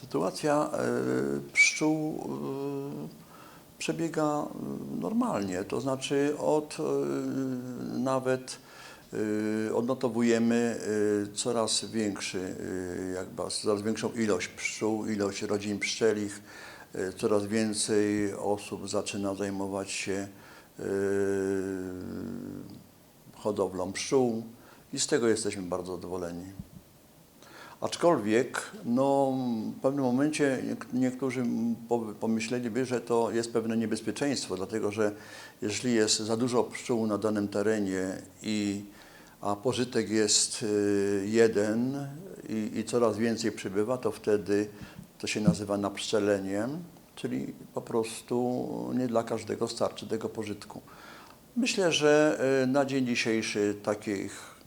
Sytuacja e, pszczół e, przebiega e, normalnie, to znaczy od nawet odnotowujemy coraz większy, jakby, coraz większą ilość pszczół, ilość rodzin pszczelich, coraz więcej osób zaczyna zajmować się hodowlą pszczół i z tego jesteśmy bardzo zadowoleni. Aczkolwiek no, w pewnym momencie niek- niektórzy po- pomyśleliby, że to jest pewne niebezpieczeństwo, dlatego że jeśli jest za dużo pszczół na danym terenie, i, a pożytek jest y, jeden i, i coraz więcej przybywa, to wtedy to się nazywa napszczeleniem, czyli po prostu nie dla każdego starczy tego pożytku. Myślę, że y, na dzień dzisiejszy takich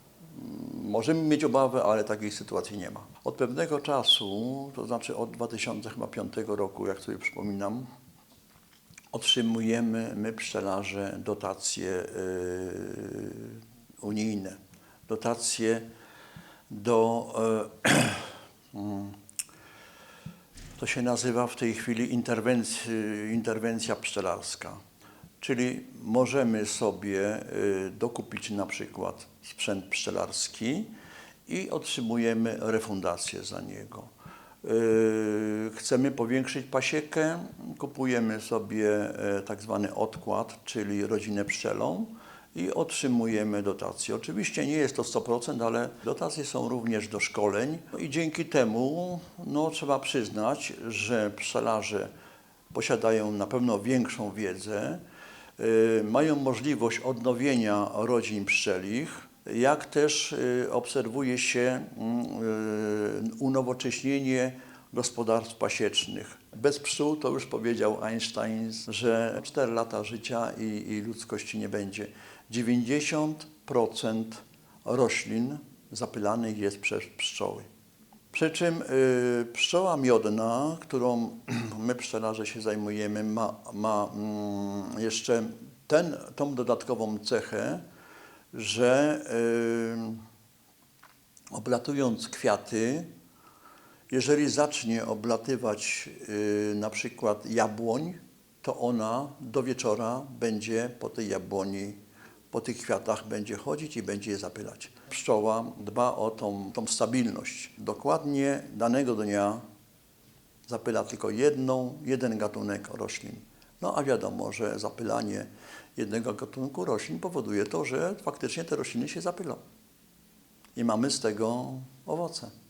Możemy mieć obawy, ale takiej sytuacji nie ma. Od pewnego czasu, to znaczy od 2005 roku, jak sobie przypominam, otrzymujemy my pszczelarze dotacje yy, unijne. Dotacje do, yy, mm, to się nazywa w tej chwili interwencja pszczelarska. Czyli możemy sobie y, dokupić na przykład sprzęt pszczelarski i otrzymujemy refundację za niego. Y, Chcemy powiększyć pasiekę, kupujemy sobie e, tak zwany odkład, czyli rodzinę pszczelą i otrzymujemy dotacje. Oczywiście nie jest to 100%, ale dotacje są również do szkoleń i dzięki temu no, trzeba przyznać, że pszczelarze posiadają na pewno większą wiedzę, y, mają możliwość odnowienia rodzin pszczelich, jak też y, obserwuje się mm, y, unowocześnienie gospodarstw pasiecznych. Bez pszczół, to już powiedział Einstein, że 4 lata życia i, i ludzkości nie będzie. 90% roślin zapylanych jest przez pszczoły. Przy czym y, pszczoła miodna, którą my pszczelarze się zajmujemy, ma, ma mm, jeszcze ten, tą dodatkową cechę, że y, oblatując kwiaty, jeżeli zacznie oblatywać y, na przykład jabłoń, to ona do wieczora będzie po tej jabłoni, po tych kwiatach będzie chodzić i będzie je zapylać. Pszczoła dba o tą, tą stabilność. Dokładnie danego dnia zapyla tylko jedną, jeden gatunek roślin. No a wiadomo, że zapylanie jednego gatunku roślin powoduje to, że faktycznie te rośliny się zapylą. I mamy z tego owoce.